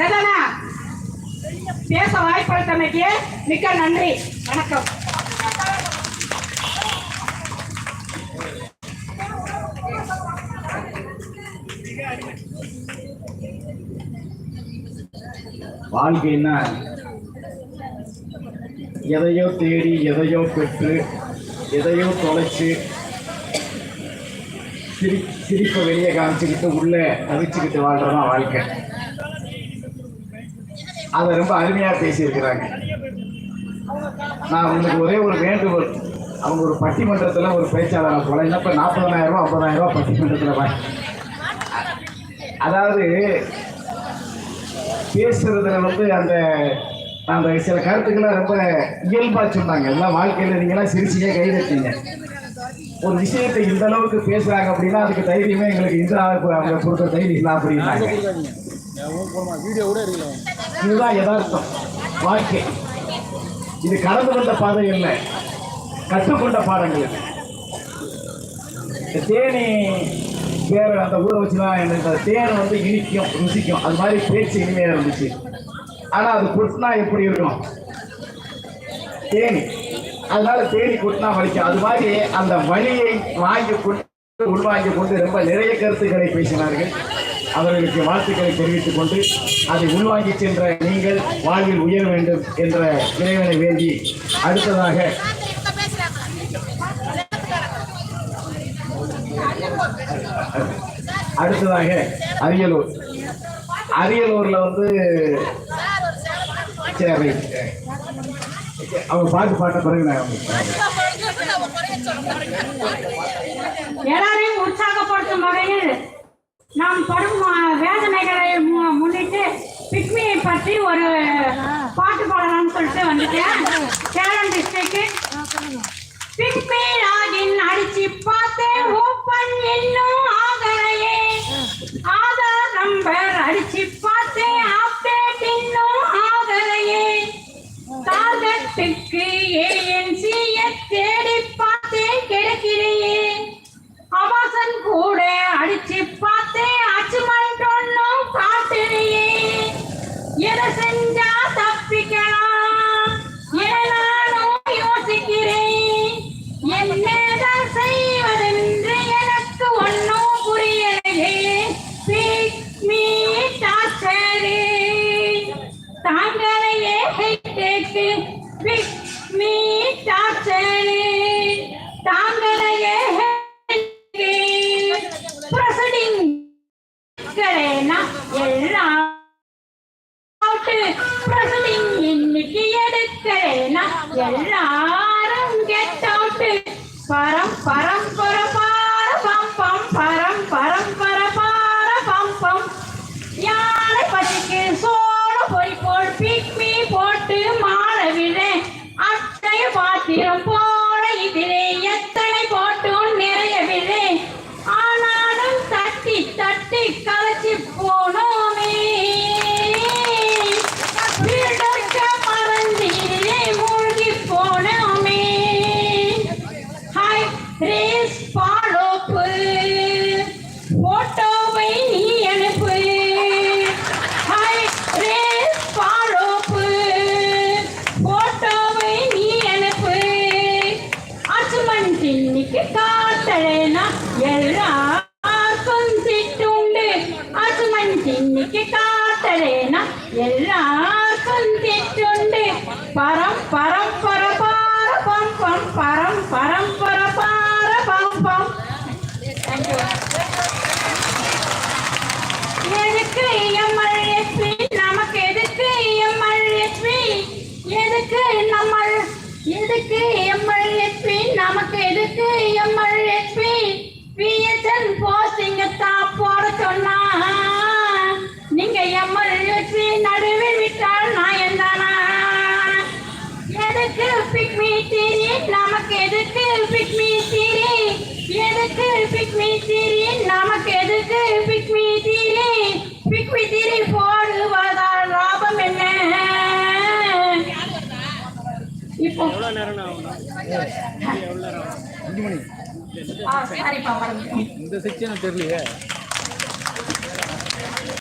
சரிதானா பேச வாய்ப்பளித்தமைக்கு மிக்க நன்றி. வணக்கம். வாழ்க்கைன்னா எதையோ தேடி எதையோ பெற்று எதையோ தொலைச்சு சிரி சிரிப்பை வெளியே காமிச்சுக்கிட்டு உள்ளே தவிச்சுக்கிட்டு வாழ்கிறதான் வாழ்க்கை. அதை ரொம்ப அருமையாக பேசியிருக்கிறாங்க. நான் உங்களுக்கு ஒரே ஒரு வேண்டுகோள். அவங்க ஒரு பட்டிமன்றத்தில் ஒரு பேச்சாளர் போல இப்போ நாற்பதாயிரம் ரூபா ஐம்பதாயிரம் ரூபா பட்டிமன்றத்தில் அதாவது பேசுறதுல வந்து அந்த அந்த சில கருத்துக்களை ரொம்ப இயல்பாக சொன்னாங்க. எல்லாம் வாழ்க்கையில் நீங்களாம் சிரிச்சியாக கை தட்டீங்க. ஒரு விஷயத்தை இந்த அளவுக்கு பேசுறாங்க அப்படின்னா அதுக்கு தைரியமே எங்களுக்கு இந்த அவங்க கொடுத்த தைரியம் தான் அப்படின்னாங்க. வீடியோ கூட எடுக்கலாம் இதுதான் யதார்த்தம் வாழ்க்கை. இது கடந்து வந்த பாதை இல்லை கற்றுக்கொண்ட பாடங்கள். இல்லை இந்த தேனி பேர் அந்த ஊரை வச்சு எனக்கு தேன் வந்து இனிக்கும் ருசிக்கும். அது மாதிரி பேச்சு இனிமையாக இருந்துச்சு. ஆனால் அது கொட்டினா எப்படி இருக்கும்? தேனி. அதனால தேனி கொட்டினா வலிக்கும். அது மாதிரி அந்த வலியை வாங்கி கொண்டு உள்வாங்கி கொண்டு ரொம்ப நிறைய கருத்துக்களை பேசினார்கள். அவர்களுக்கு வாழ்த்துக்களை தெரிவித்துக் கொண்டு அதை உள்வாங்கி சென்ற நீங்கள் வாழ்வில் உயர வேண்டும் என்ற இறைவனை வேண்டி அடுத்ததாக அடுத்ததாக அரியலூர். அரியலூர்ல வந்து சரி அவங்க பாட்டு பாட்ட பிறகு நான் எல்லாரையும் உற்சாகப்படுத்தும் வகையில் நாம் படும் வேதனைகளை மு- முன்னிட்டு பிக்மியை பற்றி ஒரு பாட்டு பாடலாம்னு சொல்லிட்டு வந்துட்டேன். சேலம் டிஸ்ட்ரிக்ட் பிக்மி லாகின் அடிச்சு பார்த்தேன் ஓப்பன் இன்னும் ஆகலையே ஆதார் நம்பர் அடிச்சு பார்த்தேன் அப்டேட் இன்னும் ஆகலையே டார்கெட்டுக்கு ஏஎன்சியை தேடி பார்த்தேன் கிடைக்கிறேன் தாங்களையே கேட்டு பிக் மீ டாக்டரே தாங்களையே பிரசடிங் கரேனா எல்லாம். பிரசடிங் இன்னைக்கு எடுக்கிறேனா எல்லாரும் கெட் அவுட் பரம் பரம் அச்சுமன் இன்னைக்கு காத்தலேனா எல்லாருக்கும் திட்டுண்டு அச்சுமன் இன்னைக்கு காத்தலேனா எல்லாருக்கும் திட்டுண்டு பரம் விட்டால் நான் என்னன்னா எதுக்கு பிக்மி தீரி நமக்கு எதுக்கு பிக்மி தீரி எதுக்கு பிக்மி தீரி நமக்கு எதுக்கு பிக்மி தீரி பிக்மி தீரி போடுவதால் லாபம் என்ன? இப்போ. எவ்வளோ நேரம் ஆகும் இந்த செக்ஷன் தெரியலையே.